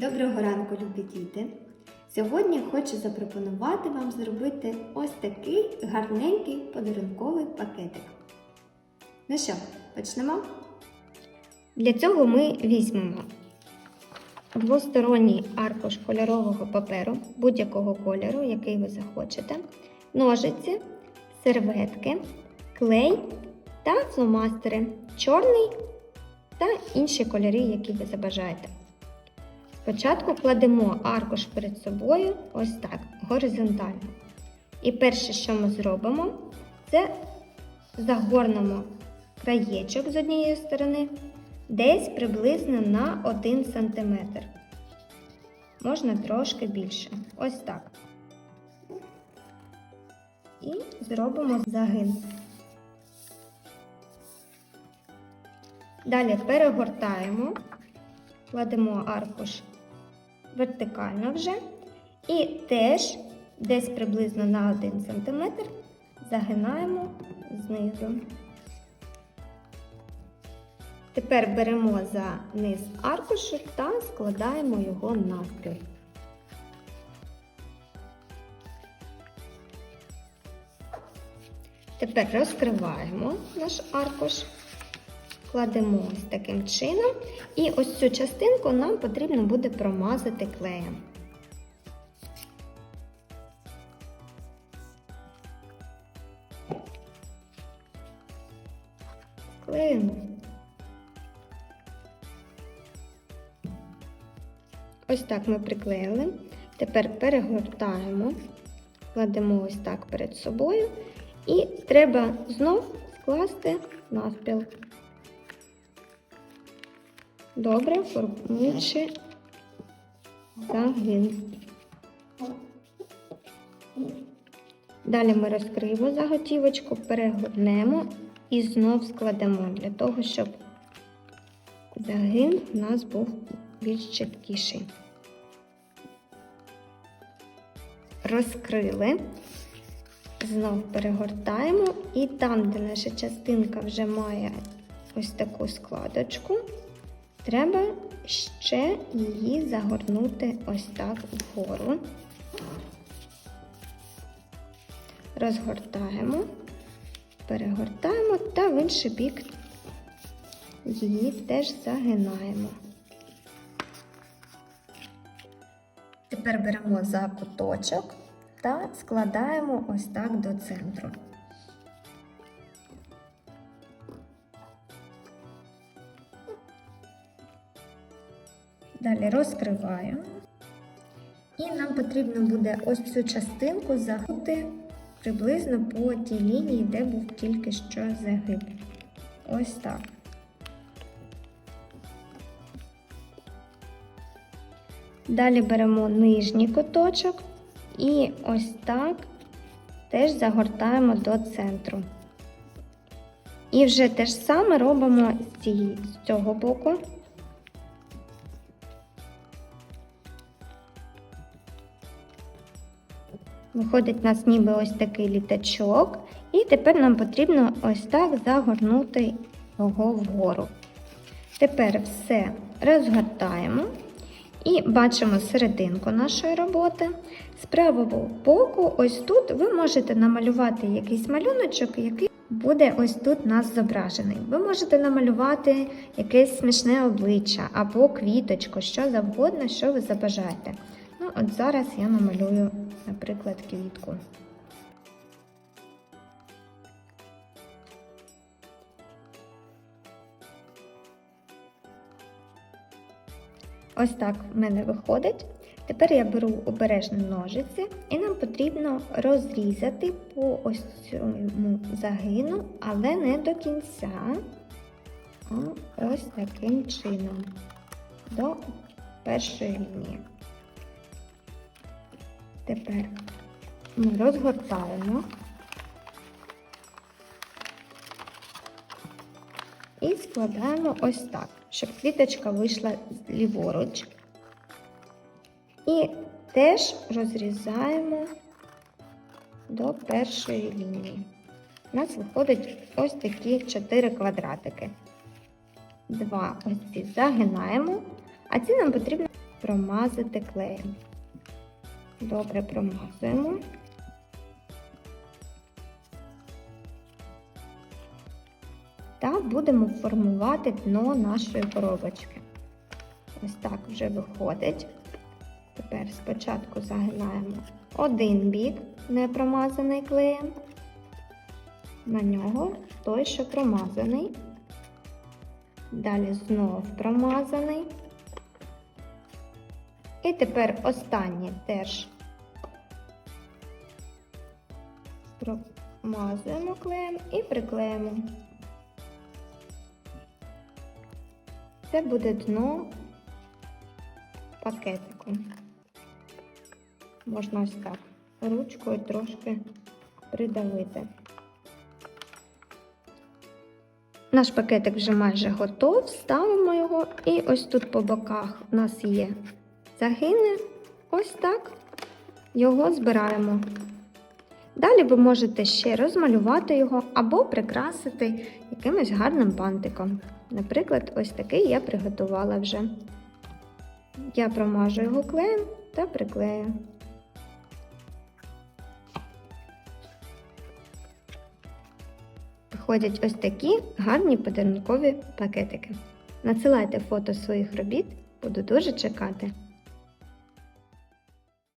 Доброго ранку, любі діти! Сьогодні хочу запропонувати вам зробити ось такий гарненький подарунковий пакетик. Ну що, почнемо? Для цього ми візьмемо двосторонній аркуш кольорового паперу будь-якого кольору, який ви захочете, ножиці, серветки, клей та фломастери, чорний та інші кольори, які ви забажаєте. Спочатку кладемо аркуш перед собою ось так, горизонтально. І перше, що ми зробимо, це загорнемо краєчок з однієї сторони десь приблизно на 1 см. Можна трошки більше. Ось так. І зробимо загин. Далі перегортаємо, кладемо аркуш вертикально вже. І теж десь приблизно на 1 см загинаємо знизу. Тепер беремо за низ аркушу та складаємо його навпіл. Тепер розкриваємо наш аркуш, кладемо ось таким чином, і ось цю частинку нам потрібно буде промазати клеєм. Клеїмо. Ось так ми приклеїли. Тепер перегортаємо, кладемо ось так перед собою і треба знов скласти навпіл. Добре, формуючи загин. Далі ми розкриємо заготівочку, перегорнемо і знов складемо для того, щоб загин у нас був більш чіткіший. Розкрили, знов перегортаємо, і там, де наша частинка вже має ось таку складочку, треба ще її загорнути ось так вгору. Розгортаємо, перегортаємо та в інший бік її теж загинаємо. Тепер беремо за куточок та складаємо ось так до центру. Далі розкриваємо. І нам потрібно буде ось цю частинку загнути приблизно по тій лінії, де був тільки що загиб. Ось так. Далі беремо нижній куточок і ось так теж загортаємо до центру. І вже те ж саме робимо з, цього боку. Виходить у нас ніби ось такий літачок, і тепер нам потрібно ось так загорнути його вгору. Тепер все розгортаємо. І бачимо серединку нашої роботи. З правого боку, ось тут ви можете намалювати якийсь малюночок, який буде ось тут у нас зображений. Ви можете намалювати якесь смішне обличчя або квіточку, що завгодно, що ви забажаєте. От зараз я намалюю, наприклад, квітку. Ось так в мене виходить. Тепер я беру обережно ножиці, і нам потрібно розрізати по ось цьому загину, але не до кінця, ось таким чином до першої лінії. Тепер ми розгортаємо і складаємо ось так щоб квіточка вийшла ліворуч. І теж розрізаємо до першої лінії. У нас виходить ось такі 4 квадратики. Два ось ці загинаємо, а ці нам потрібно промазати клеєм. Добре промазуємо. Та будемо формувати дно нашої коробочки. Ось так вже виходить. Тепер спочатку загинаємо один бік, не промазаний клеєм. На нього той, що промазаний. Далі знов промазаний. І тепер останній теж промазуємо клеєм і приклеїмо. Це буде дно пакетику. Можна ось так ручкою трошки придавити. Наш пакетик вже майже готов, ставимо його, і ось тут по боках у нас є загини. Ось так його збираємо. Далі ви можете ще розмалювати його або прикрасити якимось гарним бантиком. Наприклад, ось такий я приготувала вже. Я промажу його клеєм та приклею. Виходять ось такі гарні подарункові пакетики. Надсилайте фото своїх робіт, буду дуже чекати.